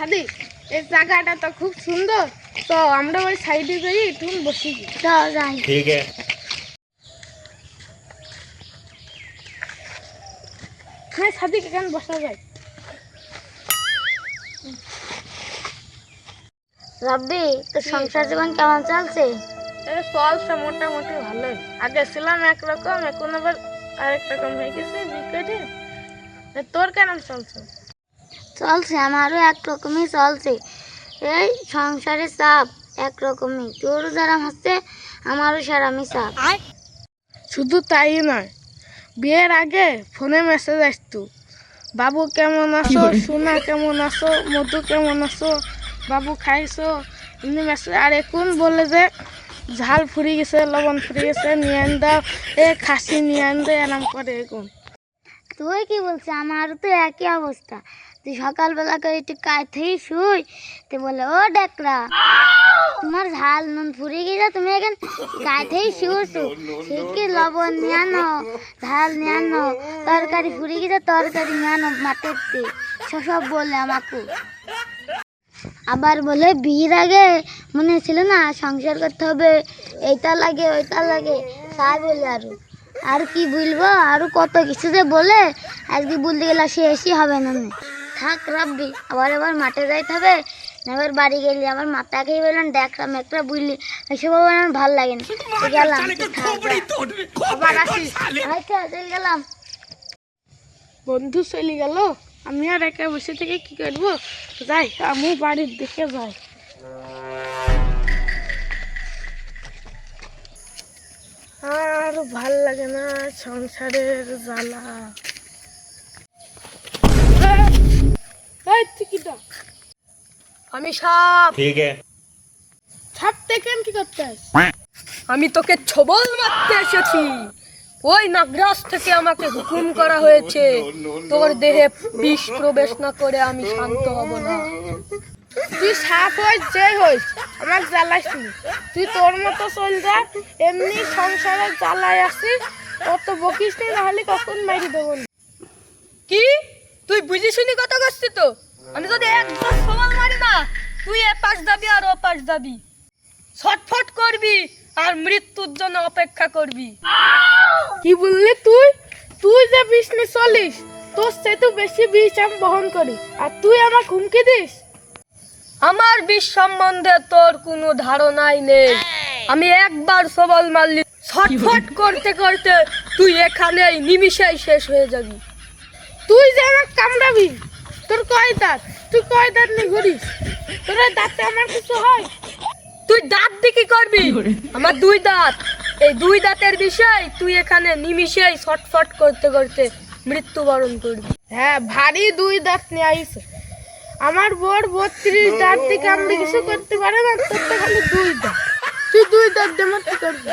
ছাদে এই জায়গাটা তো খুব সুন্দর। তো আমরা ওই সাইডে যাই একটু বসি। যাই। ঠিক আছে। হ্যাঁ সাদিক এখানে বসা যায়। রাব্বি তোর সংসার জীবন কেমন চলছে? চলছে মোটামুটি ভালো আগে ছিলাম একরকম এখন আবার আরেক রকম হয়ে গেছে বিকেটে তোর কেমন চলছে? চলছে আমারও একরকমই চলছে। এই সংসারে চাপ একরকমই। তোরও যারা হচ্ছে আমারও সেরামই চাপ। শুধু তাই নয় বিয়ের আগে ফোনে মেসেজ আসতো। বাবু কেমন আছো? সোনা কেমন আছো? মধু কেমন আছো? বাবু খাইছো? এমনি মেসেজ আর এখন বলে যে ঝাল ফুরি গেছে লবণ ফুরি গেছে নিয়ে আন দাও। এ খাসি নিয়ে আন দে এরম করে এখন। তুই কি বলছিস? আমারও তো একই অবস্থা। তুই সকালবেলা করে একটু কাঁথেই শুই, তো বলে, ও ডাকরা, তোমার ঝাল নুন ফুরিয়ে গেছে, তুমি এখন কাঁথেই শুয়েছো ঠিকই লবণ নিয়ে ঝাল নিয়ে আনো, তরকারি ফুরিয়ে গেছে, তরকারি নিয়ে আনো মাঠের দিয়ে সব বলে আমাকে। আবার বলে, বিয়ের আগে মনে ছিল না, সংসার করতে হবে, এইটা লাগে, ওইটা লাগে। তাই বলে আরও। আর কি বলব, আরও কত কিছু যে বলে, আজকে বলতে গেলে সে শেষই হবে নে। থাক রাব্বি আবার আবার মাঠে যাইতে হবে এবার বাড়ি গেলি আমার মাথা খেয়ে বললাম দেখরা মেকরা বুঝলি এসব আবার আমার ভালো লাগে না। গেলাম। আবার আসিস। চলে গেলাম। বন্ধু চলে গেল আমি আর একা বসে থেকে কি করব? যাই আমি বাড়ির দিকে যাই। আর ভালো লাগে না সংসারের জ্বালা এই, তুই কি ডাক? আমি সাপ। ঠিক সাপ থেকে কি আমি তোকে ছবল মারতে এসেছি। ওই নাগরাজ থেকে আমাকে হুকুম করা হয়েছে। তোর দেহে বিষ প্রবেশ না করে আমি শান্ত হব না। তুই সাপ হইস যে হইস আমার তুই তোর মতো চল যা এমনি সংসারে জ্বালাই আসিস অত বকিস নেই তাহলে কখন মারি দেবো কি? তুই বুঝে শুনি কথা করছিস তো? আমি যদি একদম সমান মারি না তুই এ পাশ যাবি আর ও পাশ যাবি ছটফট করবি আর মৃত্যুর জন্য অপেক্ষা করবি। কি বললি তুই? তুই যে বিষ নিয়ে চলিস তোর সে তো বেশি বিষ আমি বহন করি। আর তুই আমার হুমকি দিস? আমার বিষ সম্বন্ধে তোর কোনো ধারণাই নেই। আমি একবার সবল মারলি ছটফট করতে করতে তুই এখানেই নিমিষেই শেষ হয়ে যাবি। তুই যে আমার কামড়াবি তোর কয় দাঁত? তুই কয় দাঁত নিয়ে ঘুরিস? তোর দাঁতে আমার কিছু হয়? তুই দাঁত দিয়ে কি করবি? আমার দুই দাঁত। এই দুই দাঁতের বিষয় তুই এখানে নিমিষেই ছটফট করতে করতে মৃত্যুবরণ করবি। হ্যাঁ ভারী দুই দাঁত নিয়ে আইস। আমার বোর বত্রিশ দাঁত থেকে আমরা কিছু করতে পারে না, তোর তো খালি দুই দাঁত। তুই দুই দাঁত দিয়ে করবি